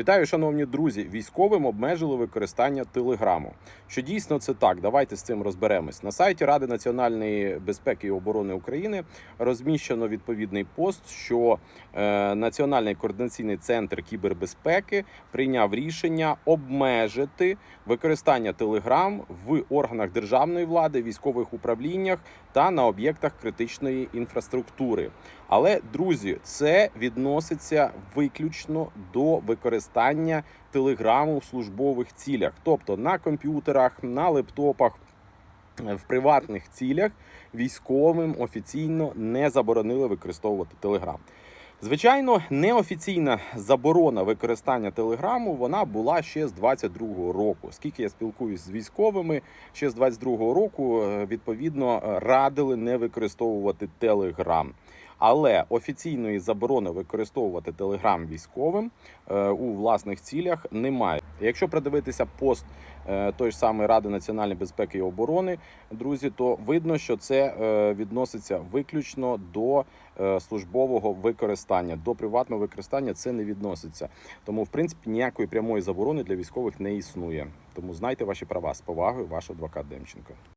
Вітаю, шановні друзі! Військовим обмежили використання телеграму. Що дійсно це так? Давайте з цим розберемось. На сайті Ради національної безпеки і оборони України розміщено відповідний пост, що е, Національний координаційний центр кібербезпеки прийняв рішення обмежити використання телеграм в органах державної влади, військових управліннях та на об'єктах критичної інфраструктури. Але друзі, це відноситься виключно до використання телеграму в службових цілях, тобто на комп'ютерах, на лептопах. В приватних цілях військовим офіційно не заборонили використовувати телеграм. Звичайно, неофіційна заборона використання телеграму вона була ще з 22-го року. Скільки я спілкуюсь з військовими, ще з 22-го року е, відповідно е, радили не використовувати телеграм. Але офіційної заборони використовувати телеграм військовим е, у власних цілях немає. Якщо придивитися пост е, той ж самої Ради національної безпеки і оборони, друзі, то видно, що це е, відноситься виключно до службового використання, до приватного використання це не відноситься. Тому, в принципі, ніякої прямої заборони для військових не існує. Тому знайте ваші права з повагою, ваш адвокат Демченко.